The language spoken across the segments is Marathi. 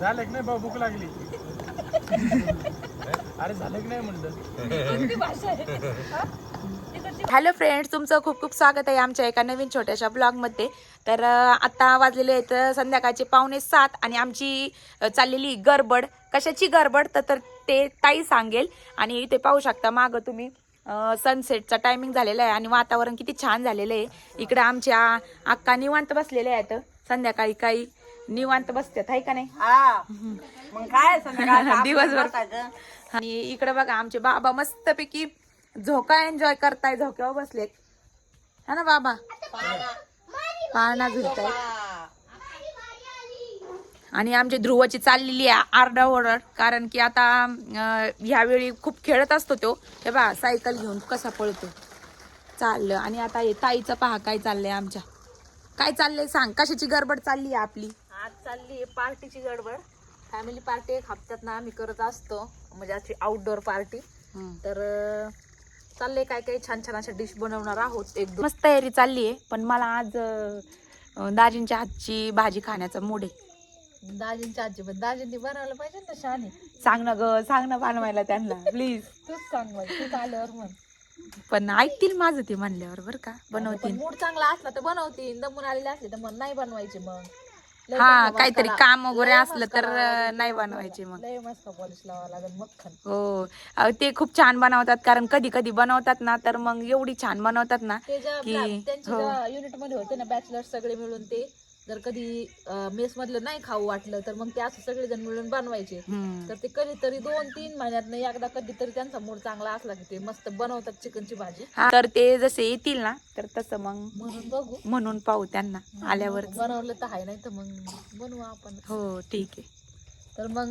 झालं की नाही भूक लागली. अरे झालं की नाही म्हणलं. हॅलो फ्रेंड्स तुमचं खूप खूप स्वागत आहे आमच्या एका नवीन छोट्याशा ब्लॉगमध्ये तर आत्ता आता वाजलेले आहेत संध्याकाळचे पावणे सात आणि आमची चाललेली गडबड. कशाची गडबड? तर तर ते ताई सांगेल. आणि इथे पाहू शकता मागं तुम्ही सनसेटचा टायमिंग झालेला आहे आणि वातावरण किती छान झालेलं आहे. इकडं आमच्या अक्का निवांत बसलेल्या आहेत संध्याकाळी काही. निवांत बसतात आहे का नाही? हा. मग काय संध्याकाळचं दिवसभर. बसायचं. आणि इकडे बघा आमचे बाबा मस्तपैकी झोका एन्जॉय करताय झोक्यावर बसलेत. हा ना बाबा? पाळणा झुलताय हा. आणि आमची ध्रुवाची चाललेली आहे आरडाओरड कारण की आता अं, ह्यावेळी खूप खेळत असतो तो. हे बा सायकल घेऊन कसा पळतो. चाललं. आणि आता हे ताईचं पहा काय चाललंय आमच्या. काय चाललंय सांग कशाची गडबड चालली आहे आपली? आज चालली पार्टीची गडबड. फॅमिली पार्टी एक हप्त्यात ना आम्ही करत असतो. म्हणजे अशी आउटडोर पार्टी तर अं, चाललंय काय काय छान छान अशा डिश बनवणार आहोत. एक मस्त तयारी चालली आहे. पण मला आज अं, दाजींच्या हातची भाजी खाण्याचा मूड आहे. दाजींच्या आजी पण. दाजींनी बनवलं पाहिजे ना शाने सांग ना ग सांग ना बनवायला त्यांना प्लीज तूच सांग मग तूच आल्यावर म्हण. पण ऐकतील माझं ते म्हणल्यावर बरं का? बनवतील. मूड चांगला असला तर बनवतील. दमून आलेले असले तर मग नाही बनवायचे मग हा काहीतरी काम वगैरे असलं तर नाही बनवायचे मग. लय मस्त पॉलिश लावा लागेल मक्खन. हो. अहो, ते खूप छान बनवतात कारण कधी कधी बनवतात ना तर मग एवढी छान बनवतात ना ते ज्या की- त्यांचे हो. युनिटमध्ये होते ना बॅचलर सगळे मिळून ते जर कधी मेस मधलं नाही खाऊ वाटलं तर मग ते असं सगळेजण मिळून बनवायचे. तर ते कधीतरी दोन तीन महिन्यात नाही एकदा कधीतरी त्यांचा मूड चांगला असला की ते मस्त बनवतात चिकनची भाजी. तर ते जसे येतील ना तर तसं मग म्हणून बघू. म्हणून पाहू त्यांना आल्यावर. बनवलं तर आहे नाही तर मग बनवू आपण. हो ठीक आहे. तर मग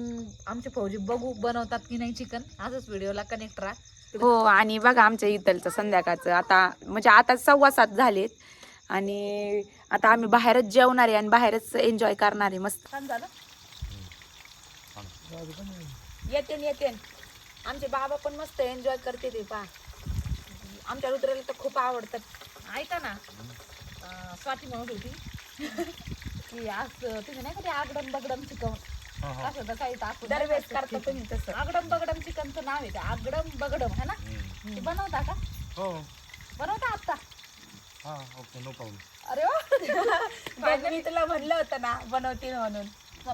आमचे फौजी बघू बनवतात की नाही चिकन. आजच व्हिडिओला कनेक्ट राहा. हो आणि बघा आमच्या इथलचं संध्याकाळचं. आता म्हणजे आता सव्वा सात झालेत. आणि आता आम्ही बाहेरच जेवणार आहे आणि बाहेरच एन्जॉय करणार आहे. मस्त. छान झालं. येते येते आमचे बाबा पण मस्त एन्जॉय करते ते पा आमच्या रुद्राला तर खूप आवडतात. ऐका ना. स्वाती म्हणत होती की आज तुम्ही नाही का ते आगडम बगडम चिकन? असं तर काही दरवेळेस करता तुम्ही तसं. आगडम बगडम चिकनचं नाव आहे ते. आगडम बगडम है ना? ते बनवता का? हो. बनवता आता हा ओके नो प्रॉब्लेम अरे वा. मी तुला म्हणलं होतं ना बनवते म्हणून.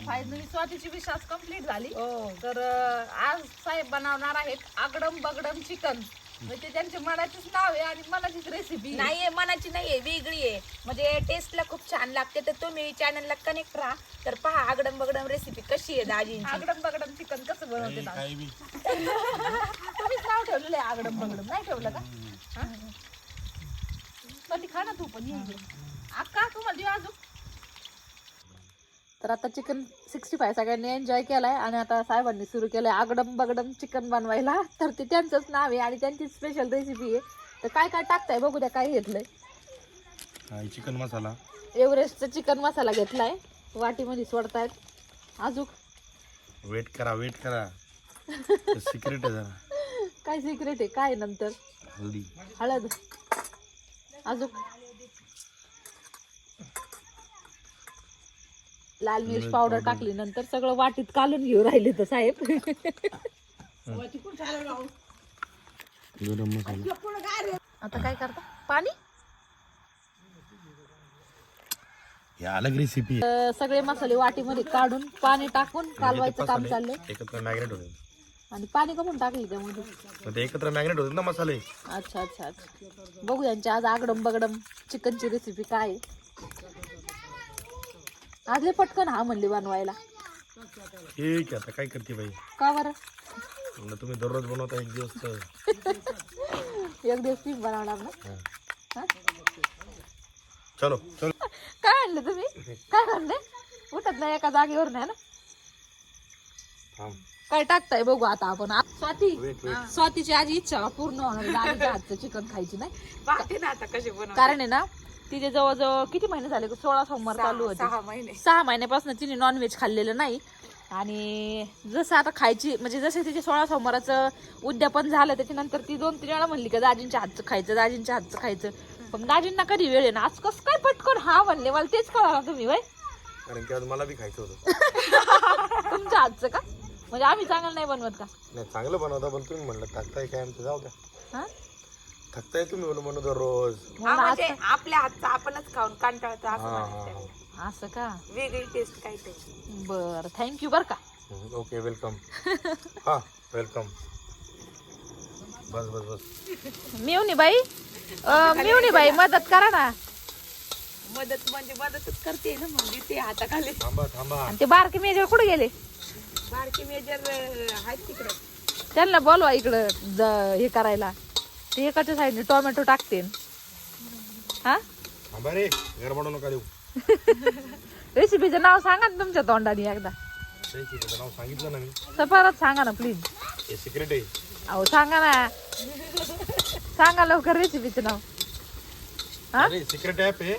फायनली स्वातीची विश आज कंप्लीट झाली. हो. तर अं, आज साहेब बनवणार आहेत आगडम बगडम चिकन म्हणजे त्यांच्या मनाचीच नाव आहे आणि मनाचीच रेसिपी नाहीये मनाची नाहीये वेगळी आहे म्हणजे टेस्टला खूप छान लागते. तर तुम्ही चॅनलला कनेक्ट राहा. तर पहा आगडम बगडम रेसिपी कशी आहे दाजींची. आगडम बगडम चिकन कसं बनवते ना काही बी. तुम्हीच नाव ठेवलेलं आहे आगडम बगडम. नाही ठेवलं का? हा? कधी खा ना तू पण? ये. अक्का तुम्हाला देऊ अजून. तर आता चिकन सिक्स्टी फाय सगळ्यांनी एन्जॉय केलाय आणि आता साहेबांनी सुरू केलंय आगडम बगडम चिकन बनवायला. तर ते त्यांचंच नाव आहे आणि त्यांची स्पेशल रेसिपी आहे. तर काय काय टाकताय बघू द्या काय घेतलंय. हा चिकन मसाला. एव्हरेस्टचा चिकन मसाला घेतलाय. वाटीमध्ये सोडतायत. अजून? वेट करा वेट करा. सिक्रेट आहे जरा. काय सिक्रेट आहे? काय नंतर? हल्दी. हळद. अजून. लाल मिर्च पावडर टाकली नंतर सगळं वाटीत कालून घेऊ राहिले तर साहेब. गरम मसाला. आता काय करता? पाणी? हे अलग रेसिपी सगळे मसाले वाटीमध्ये काढून पाणी टाकून कालवायचं काम चाललंय. एकत्र मॅग्नेट होते आणि पाणी कमून टाकली त्यामध्ये. मग ते एकत्र मॅग्नेट होते ना मसाले. अच्छा अच्छा अच्छा. बघू यांची आज आगडम बगडम चिकनची रेसिपी काय आहे. आज लय पटकन हा म्हणली बनवायला. ठीक आहे आता काय करते बाई? का बरं? म्हणलं तुम्ही दररोज बनवता एक दिवस तर. एक दिवस ती बनवणार ना? हा? चलो चलो. काय आणलं तुम्ही? काय आणले उठत नाही एका जागेवर नाही ना? थांब. काय टाकताय बघू आता आपण. आ- स्वाती Wait, wait. स्वातीची आज इच्छा पूर्ण होणार हातचं चिकन खायची नाही. पाहते ना आता कशी बनव कारण आहे ना तिथे जवळजवळ किती महिने झाले? सोळा सोमवार चालू होते. सहा महिने. सहा महिन्यापासून तिने नॉनव्हेज खाल्लेलं नाही. आणि जसं आता खायची म्हणजे जसे तिचे सोळा सोमवाराचं उद्यापन झालं त्याच्यानंतर ती दोन तीन वेळा म्हणली का दाजींच्या हातचं खायचं दाजींच्या हातचं खायचं. पण दाजींना कधी वेळ आहे ना आज कसं काय पटकन हा म्हणले? मला तेच कळा तुम्ही वय कारण की आज मला बी खायचं होतं. हातचं का? म्हणजे आम्ही चांगलं नाही बनवत का? नाही चांगलं बनवता पण तुम्ही म्हणलं थकताय काय आमचं? जाऊ द्या. हा? थकताय तुम्ही म्हणून म्हणतो रोज. हा, म्हणजे आपल्या हातचं आपणच खाऊन कंटाळतो असं हा म्हणायचं. असं का? वेगळी टेस्ट काय ते बर थँक्यू बर का. हा ओके वेलकम हा वेलकम बस बस बस. मिवनी बाई अं, मिवनी बाई मदत करा ना. मदत म्हणजे मदतच करते ना मग ते हाताखाली. थांबा थांबा. आणि ते बारके मेजर कुठे गेले? बारकी मेजर आहेत तिकडे. त्यांना बोलवा इकडं ज- हे करायला. ते एकाच्या साईडने टोमॅटो टाकते. हा? थांबा रे घर बनवू नका देऊ. रेसिपीचं नाव सांगा ना तुमच्या तोंडाने एकदा. ते की त्याचं नाव सांगितलं ना मी. परत सांगा ना प्लीज हे सिक्रेट आहे. अहो सांगा ना. सांगा लवकर रेसिपीचं नाव. हा? अरे सिक्रेट ऍप आहे.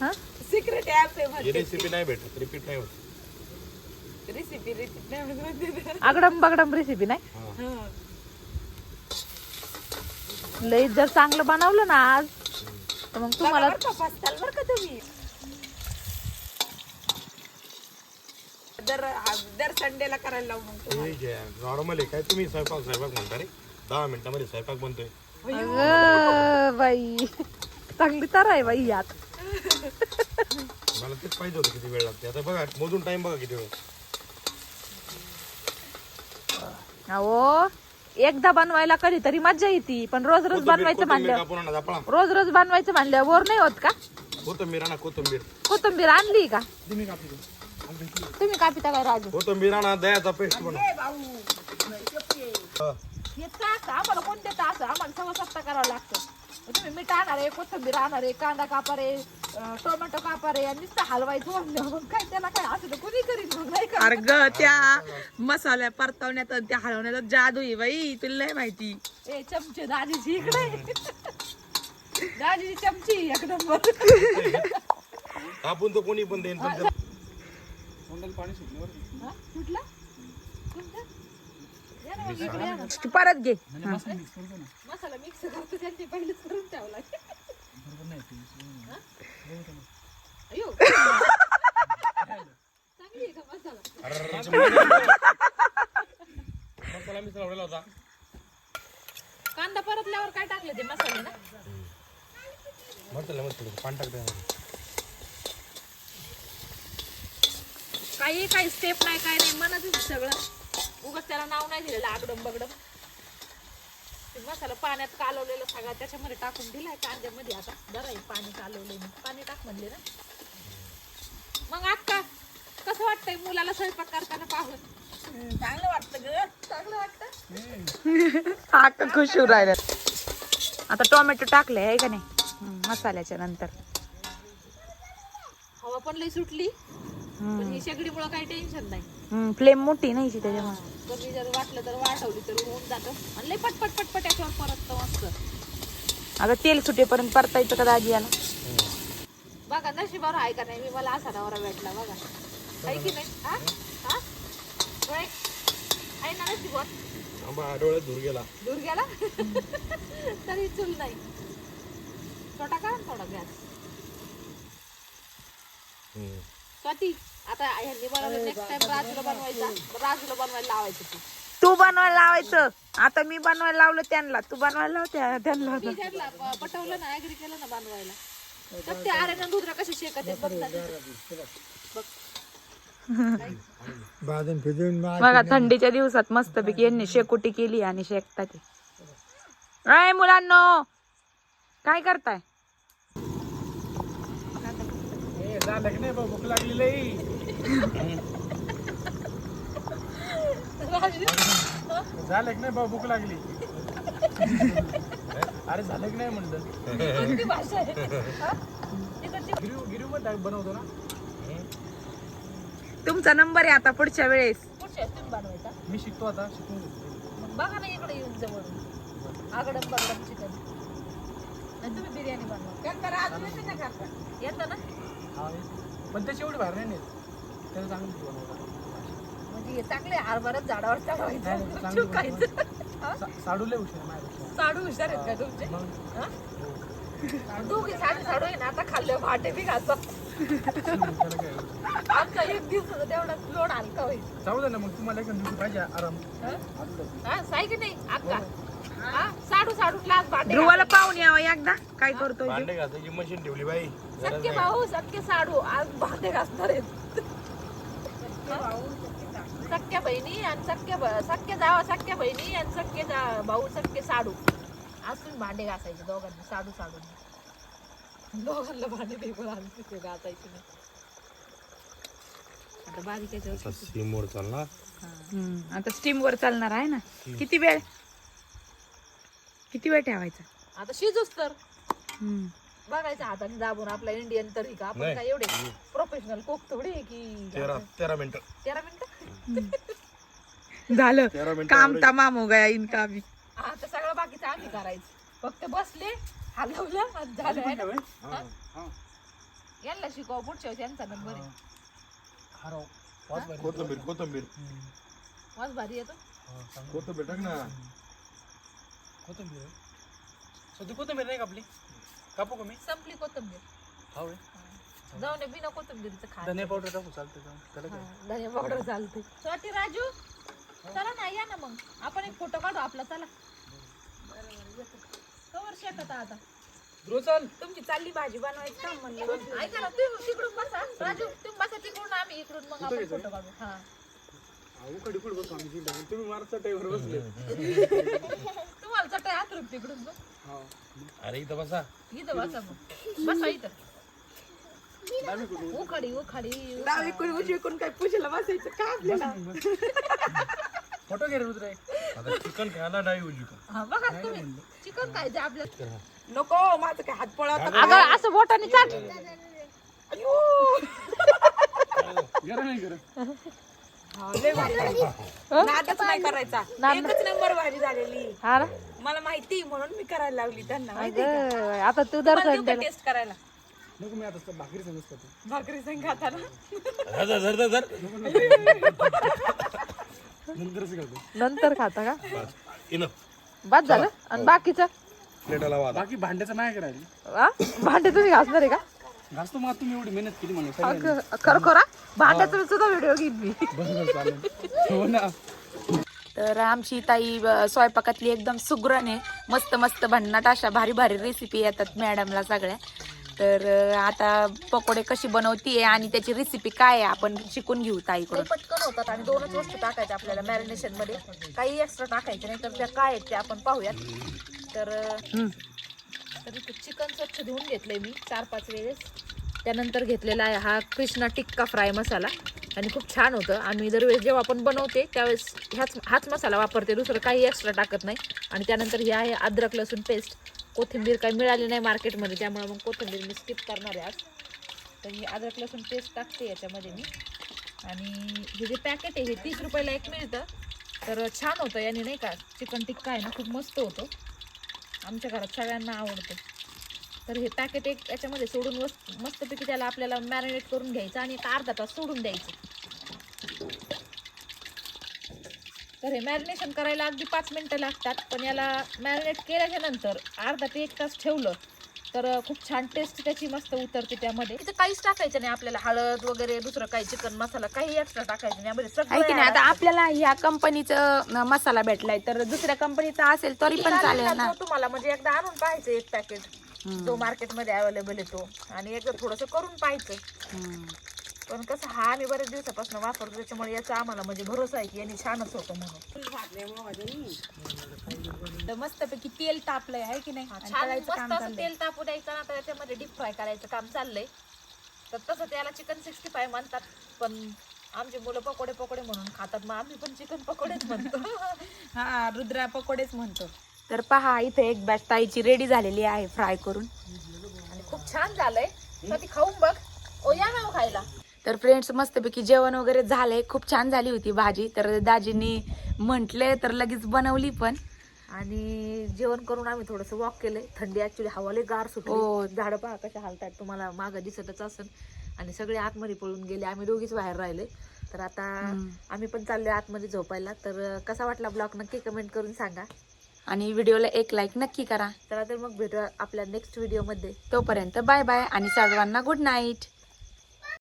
हा? सिक्रेट ऍप आहे ही रेसिपी नाही भेटत रिपीट नाही होत. रेसिपी रेसिपी नाही म्हणत आगडम बगडम रेसिपी नाही? हा. लई जर चांगलं बनवलं ना आज तर मग तुम्हाला फसताल बरं का तुम्ही? दर दर संडेला करायला लावू मग तुम्हाला. नॉर्मल आहे काय तुम्ही स्वयंपाक स्वयंपाक म्हणता रे? दहा मिनिटामध्ये स्वयंपाक बनतोय. अगं बाई. चांगली तर आहे बाई यात. मला तेच पाहिजे होतं किती वेळ लागते. आता बघा मोजून टाइम बघा किती वेळ. अहो एकदा बनवायला कधीतरी मज्जा येते पण रोज रोज बनवायचं म्हणलं रोज रोज बनवायचं म्हणलं बोर नाही होत का? कोथिंबीर आणा कोथिंबीर. कोथिंबीर आणली का? तुम्ही कापिता काय राजू. कोथिंबीर आणा दयाचा पेस्ट बनव. हा. तास आम्हाला कोणते तास? आम्हाला सव्वा सत्ता करावं लागतं. तुम्ही मीठ आणणार आहे कोथिंबीर आणणार आहे कांदा कापा रे अं, टोमॅटो कापा रे आणि नुसतं हलवायचं म्हणलं मग काय त्याला काय असं तर कुणी करीन मग नाही का अरे ग त्या मसाल्या परतवण्यात आणि त्या हलवण्यात जादू आहे बाई तुला नाही माहिती ए चमचे दाजीची इकडे दाजीची चमची एक नंबर आपण तो कोणी पण देईन पण हा? कुठला कोणता? या परत घे. मसाला मिक्स करतो त्यांनी पहिलेच करून ठेवला हा? अयो चांगली आहे का मसाला अरे, मसाला मिसळ आवडला होता कांदा परतल्यावर काय टाकले ते मसाले ना? मसाला मस्त पाणी टाकते काही काही स्टेप नाही काय नाही. मनातच आहे सगळं. उगाच त्याला नाव नाही दिलेलं आगडम बगडम. ते मसाला पाण्यात कालवलेलं सगळं त्याच्यामध्ये टाकून दिलाय कांद्यामध्ये. आता बरं पाणी कालवलंय मी. पाणी टाक म्हणले ना. मग अक्का कसं वाटतंय मुलाला स्वयंपाक करताना पाहून? चांगलं वाटतं ग. चांगलं वाटतं. हा खुश होऊ राहिलं. आता टोमॅटो टाकले आहे का नाही? मसाल्याच्या नंतर. हवा पण लई सुटली. पण ही शेगडीमुळं काही टेन्शन नाही. फ्लेम मोठी नाही ती त्याच्यामुळे. कमी जर वाटलं तर वाढवली तर होऊन जातं. आणि लई पटपट पटपट याच्यावर परत मस्त. अगं तेल सुटेपर्यंत परतायचं का दाजी याला बघा नशिबावर आहे का नाही? मी मला असा नवरा भेटला बघा. आहे की नाही? हा? हा? होय? आहे ना नशिबावर? आंबा डोळ्यात धूर गेला. दूर गेला? तरी चूल नाही. छोटा का थोडा गॅस. स्वाती आता ह्यांनी बनवलं नेक्स्ट टाइम राजूला बनवायचा. राजूला बनवायला लावायचं तू. तू बनवायला लावायचं. आता मी बनवायला लावलं त्यांना. तू बनवायला लाव त्या- त्यांना. मी त्यांना प- पटवलं ना ऍग्री केलं ना बनवायला. तर ते आर्यन आणि रुद्र कसे शेकत आहेत बघ ना. बघ बघा थंडीच्या दिवसात मस्तपैकी यांनी शेकोटी केली आणि शेकता ते. अय मुलांनो काय करताय? झालं की नाही भाऊ भूक लागली. अरे झालं की नाही म्हणलं. किती भाषा आहे? हा? तिकडची गिरीव गिरीवमध्ये बनवतो ना. तुमचा नंबर आहे आता पुढच्या वेळेस. पुढच्या वेळेस तुम्ही बनवायचा. मी शिकतो आता शिकून. मग बघा ना इकडे येऊन जवळ. आगडम बगडम चिकन. नाही तुम्ही बिर्याणी बनवा. येतं ना? हा, पण त्याची एवढी बाहेर नाही नेत त्याला चांगली बनवतो म्हणजे हे चांगले हरभरच झाडावर नाही, नाही, चढवायचं चांगली चुकायचं. साडू लय हुशार माझ्यापेक्षा. साडू हुशार आहेत का तुमचे? मग हा? दोघी साडू साडू आहे ना आता खाल्लं भाटे बी खातो त्याला काय एवढं. आमचा एक दिवसाचा तेवढा लोड हलका होईल. जाऊ दे ना मग तुम्हाला एखाद दिवशी पाहिजे आराम. हा? साई की नाही? अक्का. हा. साडू साडू क्लास भांडे ध्रुवाला पाहून यावं एकदा. काय करतोय तो? भांडे घासायची मशीन ठेवली बाई. सक्के. भाऊ सक्के साडू आज भांडे घासणार आहेत. सक्क्या बहिणी आणि सक्के सक्के जावा सक्क्या बहिणी आणि सक्के जा- भाऊ सक्के साडू. आज तुम्ही भांडे घासायचे दोघांनी साडू साडू. दोघांना भांडे आणते ते घासायचे नाही. आता बारीक याच्यावर सिमवर चालणार. हम्म, आता स्टीम वर चालणार आहे ना? किती वेळ? किती वेळ ठेवायचा? आता शिजूच तर. हम्म. बघायचं हाताने दाबून आपला इंडियन तरी का? आपण नाही. काय एवढे प्रोफेशनल कोक थोडी आहे की तेरा तेरा मिनिटं. तेरा मिनिटं? झालं. मिनिटं काम. तमाम हो गया इनका भी आता सगळं बाकीचं आम्ही करायचं. फक्त बसले हलवलं आणि झालं ना? हा हा? यांना शिकवा पुढच्या वेळेस यांचा नंबर आहे. हा. कोथंबीर कोथंबीर. वाज भारी येतो हा. कोथंबीर टाक ना. कोथिंबीर. आहे. सध्या कोथिंबीर नाही कापली कापू का मी? संपली कोथंबीर. हा. होय. जाऊन दे, बिना कोथंबीरचं खा. धने पावडर टाकू चालतं जाऊन त्याला काय? पावडर चालते स्वाती राजू चला ना या ना मग. आपण एक फोटो काढू आपला चला. कवर शेकत आता. ध्रुव चाल तुमची चालली भाजी बनवायची का म्हणलं. ऐका ना तुम्ही तिकडून बसा. राजू तुम्ही बसा तिकडून आम्ही इकडून मग आपण फोटो काढू. हा. बसू आम्ही. तुम्ही मारचा टाईवर बसले. तुम्हाला चटई हातरून तिकडून बघ. अरे इथं बसा. इथं बसा मग. बसा इथं. उखाडी उखाडी डावी कोण उजवी कोण काय पूजेला बसायचं? का आपल्याला? फोटो घे रे रुद्रे. आता चिकन खायला डावी उजवी का हा बघा तुम्ही. चिकन आपल्या नको माझं काय हात पळत अगं असं बोटाने चाट गरम नाही गरम. नादच नाही करायचा. एकच नंबर भाजी झालेली. हा ना? मला माहिती म्हणून मी करायला लावली त्यांना अगं, आता तू दर्शन टेस्ट करायला? नको मी आता भाकरी खातो भाकरी संग खाताना. धर धर धर धर. नंतरच खातो नंतर खाता का? बस. इनफ बाद झालं? आणि बाकीचं? प्लेटाला वाद बाकी भांड्याचं नाही करायला आ? भांडे तुम्ही घासणार आहे का? घासतो मग तुम्ही एवढी मेहनत केली म्हणून अगं, खरोखर हा? भांड्याचा सुद्धा व्हिडिओ घेईन मी. चालेल. हो ना. तर आमची ताई स्वयंपाकातली एकदम सुगरण आहे. मस्त मस्त भन्नाट अशा भारी भारी रेसिपी येतात मॅडमला सगळ्या. तर आता पकोडे कशी बनवतीये आणि त्याची रेसिपी काय आहे आपण शिकून घेऊ ताईकडून. पटकन होतात आणि दोनच वस्तू टाकायच्या आपल्याला मॅरिनेशनमध्ये. काही एक्स्ट्रा टाकायचे नाही तर त्या काय आहेत ते आपण पाहूयात. तर तर चिकन स्वच्छ धुवून घेतलंय मी चार पाच वेळेस. त्यानंतर घेतलेला आहे हा कृष्णा टिक्का फ्राय मसाला. आणि खूप छान होतं. आम्ही दरवेळेस जेव्हा आपण बनवते त्यावेळेस ह्याच हाच मसाला वापरते. दुसरं काही एक्स्ट्रा टाकत नाही. आणि त्यानंतर हे आहे अद्रक लसूण पेस्ट कोथिंबीर काही मिळाली नाही मार्केटमध्ये त्यामुळे मग कोथिंबीर मी स्किप करणार आहे आज. तर ही अद्रक लसूण पेस्ट टाकते याच्यामध्ये मी. आणि हे जे पॅकेट आहे हे तीस रुपयाला एक मिळतं. तर छान होतं. याने नाही का चिकन टिक्का आहे ना खूप मस्त होतो. आमच्या घरात सगळ्यांना आवडतं. तर हे पॅकेट एक याच्यामध्ये सोडून वस मस्तपैकी त्याला आपल्याला मॅरिनेट करून घ्यायचं आणि एक अर्धा तास सोडून द्यायचं. तर हे मॅरिनेशन करायला अगदी पाच मिनटं लागतात पण याला मॅरिनेट केल्याच्यानंतर अर्धा ते एक तास ठेवलं तर खूप छान टेस्ट त्याची मस्त उतरते त्यामध्ये. तिथं काहीच टाकायचं नाही आपल्याला हळद वगैरे दुसरं काही चिकन मसाला काही एक्स्ट्रा टाकायचं नाही की नाही आता सगळं आपल्याला ह्या कंपनीचं मसाला भेटलाय तर दुसऱ्या कंपनीचा असेल तरी पण चालेल ना तुम्हाला म्हणजे एकदा आणून पाहायचं एक पॅकेट जो मार्केटमध्ये अवेलेबल आहे तो. आणि एकदा थोडंसं करून पाहायचं. पण कसं हा आम्ही बरेच दिवसापासून वापरतो त्याच्यामुळे याचा आम्हाला म्हणजे भरोसा आहे की यांनी छानच होतं म्हणून. तर मस्तपैकी तेल तापलंय आहे की नाही. तेल तापू द्यायचं ना तर त्याच्यामध्ये डीप फ्राय करायचं काम चाललंय. तर तसं त्याला चिकन सिक्स्टी फाय म्हणतात पण आमची मुलं पकोडे पकोडे म्हणून खातात. मग आम्ही पण चिकन पकोडेच म्हणतो. हा रुद्रा पकोडेच म्हणतो. तर पहा इथे एक बॅच ताईची रेडी झालेली आहे फ्राय करून. आणि खूप छान झालंय. ती खाऊन बघ. ओ या ना हो खायला. तर फ्रेंड्स मस्तपैकी जेवण वगैरे झालंय. खूप छान झाली होती भाजी. तर दाजींनी म्हटले तर लगेच बनवली पण. आणि जेवण करून आम्ही थोडस वॉक केलंय. थंडी ऍक्च्युली हवाले गार हो. सुटली झाडं पहा कशा हालतायत. तुम्हाला मागं दिसतच असन. आणि सगळे आतमध्ये पळून गेले. आम्ही दोघीच बाहेर राहिले. तर आता आम्ही पण चाललोय आतमध्ये झोपायला. तर कसा वाटला ब्लॉग नक्की कमेंट करून सांगा. आणि व्हिडिओला एक लाईक नक्की करा. चला तर मग भेटूया आपल्या नेक्स्ट व्हिडिओमध्ये तोपर्यंत बाय बाय आणि सर्वांना गुड नाईट